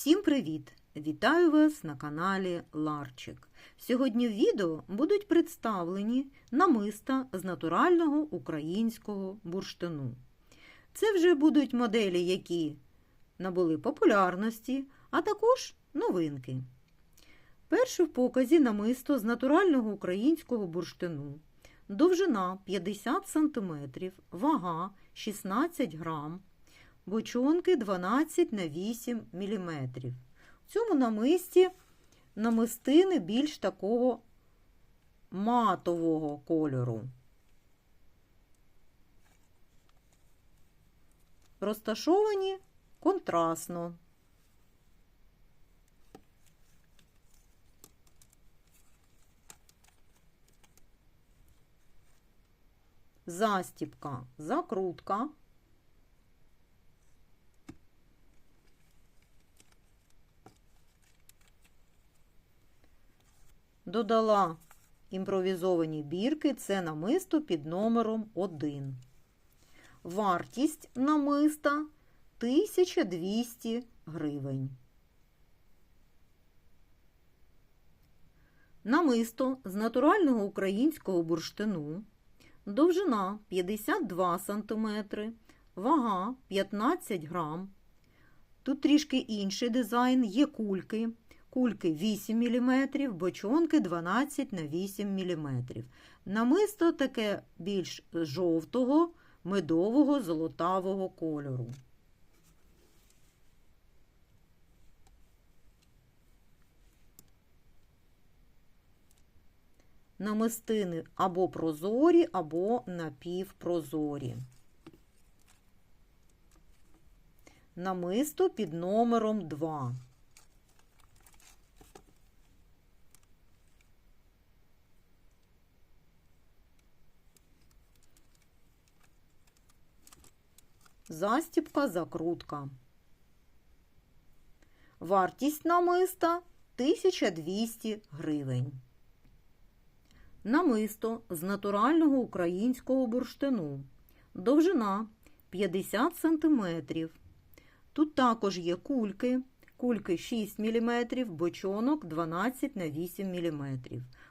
Всім привіт! Вітаю вас на каналі Ларчик. Сьогодні в відео будуть представлені намиста з натурального українського бурштину. Це вже будуть моделі, які набули популярності, а також новинки. Перше в показі намисто з натурального українського бурштину. Довжина 50 см, вага 16 грам, бочонки 12 на 8 мм. В цьому намисті намистини більш такого матового кольору. Розташовані контрастно. Застіпка, закрутка. Додала імпровізовані бірки, це намисто під номером 1. Вартість намиста 1200 гривень. Намисто з натурального українського бурштину, довжина 52 см, вага 15 грам. Тут трішки інший дизайн, є кульки. Кульки 8 мм, бочонки 12 на 8 мм. Намисто таке більш жовтого, медового, золотавого кольору. Намистини або прозорі, або напівпрозорі. Намисто під номером 2. Застіпка, закрутка. Вартість намиста 1200 гривень. Намисто з натурального українського бурштину. Довжина 50 см. Тут також є кульки. Кульки 6 мм, бочонок 12 на 8 мм.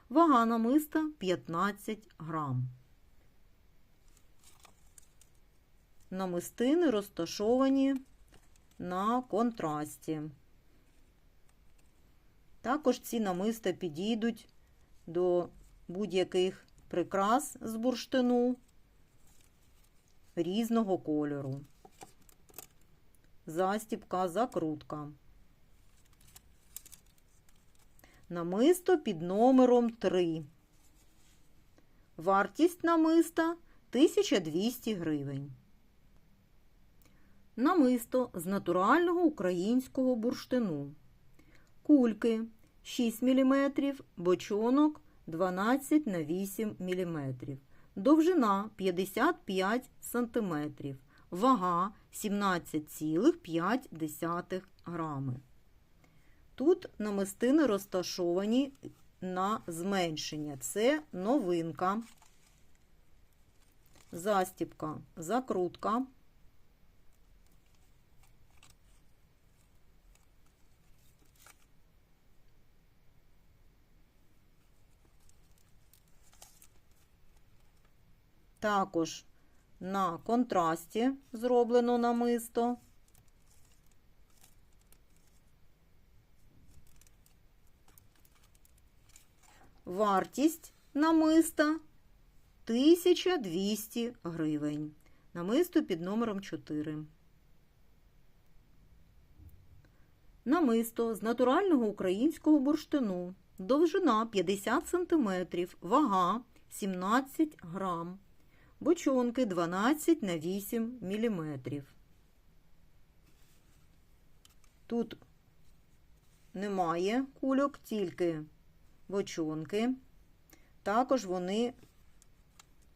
Вага намиста 15 грам. Намистини розташовані на контрасті. Також ці намиста підійдуть до будь-яких прикрас з бурштину різного кольору. Застіпка, закрутка. Намисто під номером 3. Вартість намиста 1200 гривень намисто з натурального українського бурштину, кульки 6 мм, бочонок 12 на 8 мм, довжина 55 см, вага 17,5 грами. Тут намистини розташовані на зменшення. Це новинка, застіпка, закрутка. Також на контрасті зроблено намисто. Вартість намиста 1200 гривень. Намисто під номером 4. Намисто з натурального українського бурштину. Довжина 50 см, вага 17 грам бочонки 12 на 8 мм. Тут немає кульок, тільки бочонки. Також вони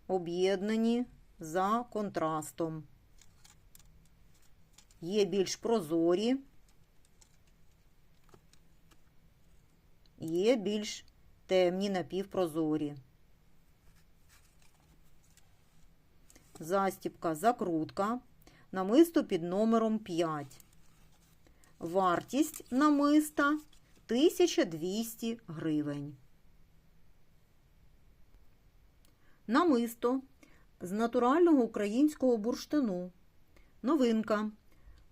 об'єднані за контрастом. Є більш прозорі, є більш темні напівпрозорі. Застіпка, закрутка, намисто під номером 5. Вартість намиста 1200 гривень. Намисто з натурального українського бурштину. Новинка.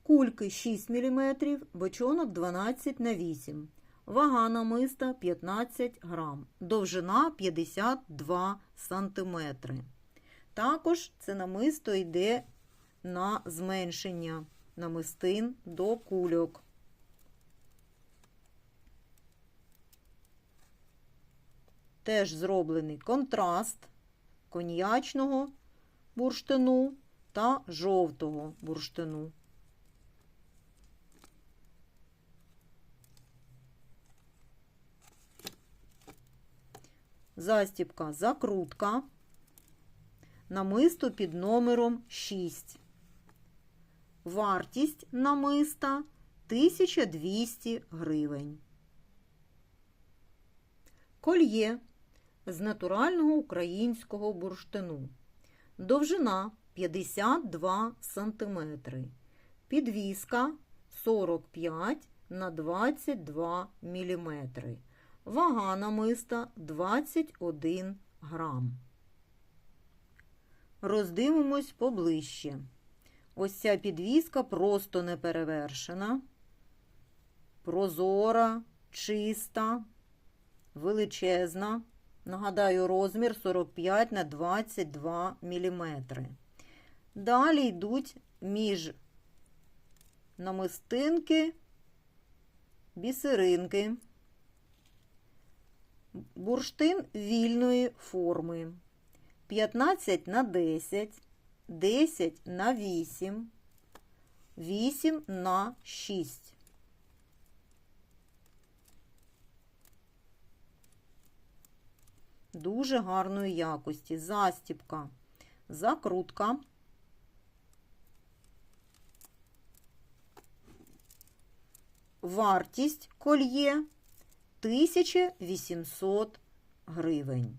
Кульки 6 мм, бочонок 12 на 8 Вага намиста 15 грам. Довжина 52 см. Також це намисто йде на зменшення намистин до кульок. Теж зроблений контраст коньячного бурштину та жовтого бурштину. Застібка закрутка намисто під номером 6. Вартість намиста 1200 гривень. Кольє з натурального українського бурштину. Довжина 52 см. Підвіска 45 на 22 мм. Вага намиста 21 грам. Роздивимось поближче. Ось ця підвіска просто неперевершена, прозора, чиста, величезна. Нагадаю, розмір 45 на 22 мм. Далі йдуть між намистинки, бісеринки, бурштин вільної форми. 15 на 10, 10 на 8, 8 на 6. Дуже гарної якості. Застіпка, закрутка. Вартість кольє 1800 гривень.